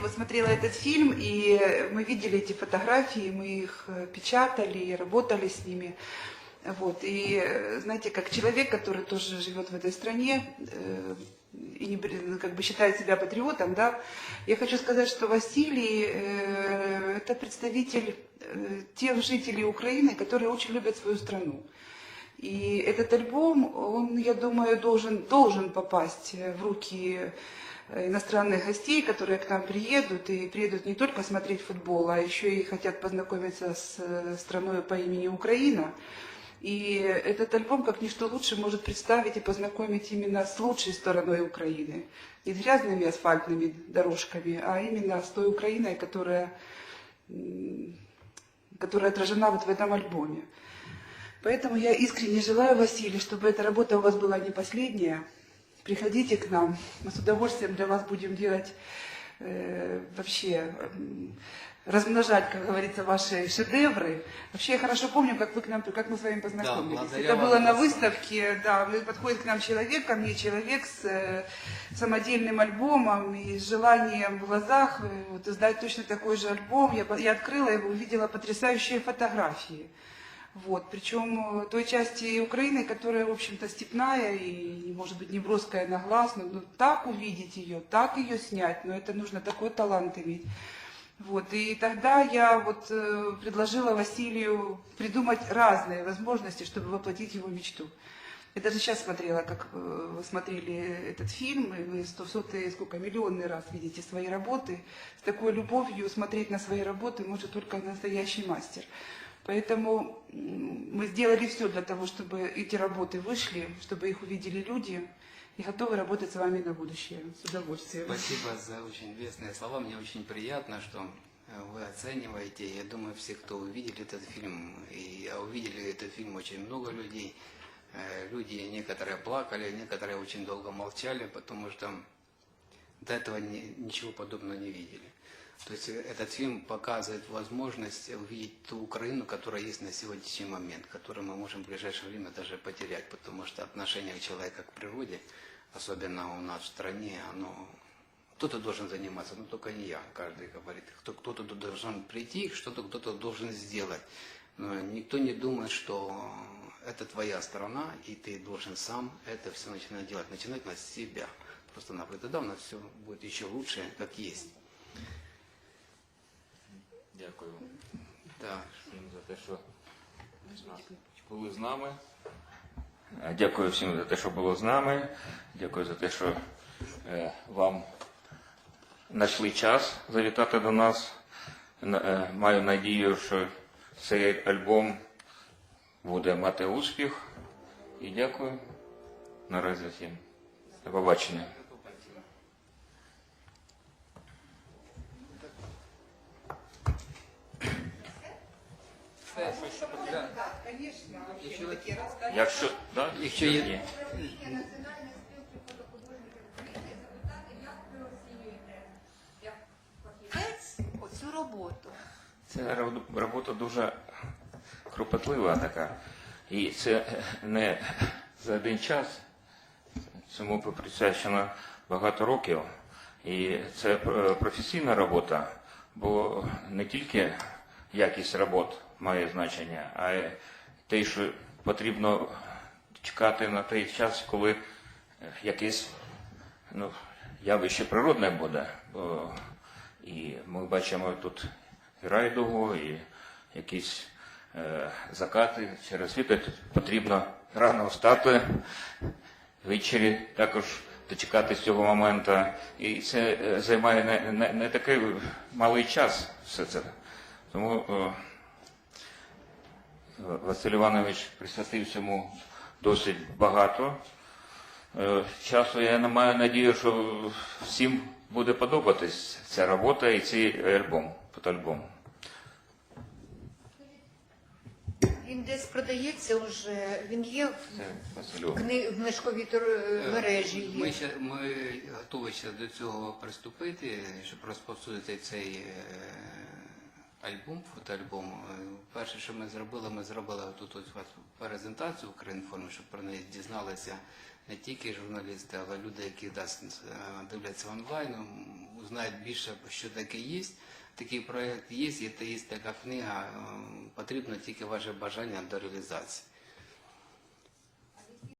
вот смотрела этот фильм, и мы видели эти фотографии, мы их э, печатали и работали с ними. Вот. И э, знаете, как человек, который тоже живет в этой стране э, и не, при- ну, как бы считает себя патриотом, да, я хочу сказать, что Василий э, это представитель э, тех жителей Украины, которые очень любят свою страну. И этот альбом, он, я думаю, должен, должен попасть в руки э, иностранных гостей, которые к нам приедут, и приедут не только смотреть футбол, а еще и хотят познакомиться с э, страной по имени Украина. И этот альбом, как ничто лучше, может представить и познакомить именно с лучшей стороной Украины. Не грязными асфальтными дорожками, а именно с той Украиной, которая, которая отражена вот в этом альбоме. Поэтому я искренне желаю, Василий, чтобы эта работа у вас была не последняя. Приходите к нам, мы с удовольствием для вас будем делать э, вообще размножать, как говорится, ваши шедевры. Вообще я хорошо помню, как вы к нам, как мы с вами познакомились. благодаря Это было на выставке, да, подходит к нам человек, ко мне человек с э, самодельным альбомом и с желанием в глазах э, вот, издать точно такой же альбом. Я, я открыла его, увидела потрясающие фотографии. Вот, причем э, той части Украины, которая, в общем-то, степная и, может быть, не броская на глаз, но ну, так увидеть ее, так ее снять, но это нужно такой талант иметь. Вот, и тогда я вот э, предложила Василию придумать разные возможности, чтобы воплотить его мечту. Я даже сейчас смотрела, как э, вы смотрели этот фильм, и вы сто сотый, сколько, миллионный раз видите свои работы. С такой любовью смотреть на свои работы может только настоящий мастер. Поэтому мы сделали все для того, чтобы эти работы вышли, чтобы их увидели люди и готовы работать с вами на будущее. С удовольствием. Спасибо за очень вестные слова. Мне очень приятно, что э, вы оцениваете. Я думаю, все, кто увидели этот фильм, и а увидели этот фильм очень много людей. Э, Люди, некоторые плакали, некоторые очень долго молчали, потому что до этого ни- ничего подобного не видели. То есть э, этот фильм показывает возможность увидеть ту Украину, которая есть на сегодняшний момент, которую мы можем в ближайшее время даже потерять, потому что отношение человека к природе, особенно у нас в стране, оно кто-то должен заниматься, но только не я, каждый говорит. Кто- Кто-то должен прийти, что-то кто-то должен сделать. Но никто не думает, что это твоя страна, и ты должен сам это все начинать делать, начинать на себя. Просто-напросто тогда у нас все будет еще лучше, как есть. Дякую всім за те, що були з нами. Дякую всім за те, що було з нами. Дякую за те, що е, вам знайшли час завітати до нас. Е, Маю надію, що цей альбом буде мати успіх. І дякую наразі всім. До побачення. Якщо, да? Якщо є- Ні. Оцю роботу. Це робота дуже кропотлива така. І це е, не за один час. Цьому присвячено багато років. І це е, професійна робота, бо не тільки якість робот має значення, а й те, що потрібно чекати на той час, коли е, якесь ну, явище природне буде. Бо і ми бачимо тут і райдугу, і якісь е, закати через світ. Тут Потрібно рано встати, ввечері також дочекати цього моменту. І це е, займає не, не, не такий малий час все це. Тому е, Василь Іванович присвятив цьому досить багато е, часу. Я не маю надію, що всім буде подобатись ця робота і цей альбом, фотоальбом. Він десь продається вже, він є в кни- в книжковій тор- мережі. Ми, ще, ми готові ще до цього приступити, щоб розповсюдити цей е, альбом, фотоальбом. Е, Перше, що ми зробили, ми зробили тут ось презентацію Українформі, щоб про неї дізналися не тільки журналісти, але люди, які да, е, дивляться онлайн, узнають більше, що таке є. Такий проєкт є, є, є така книга, потрібно тільки ваше бажання до реалізації.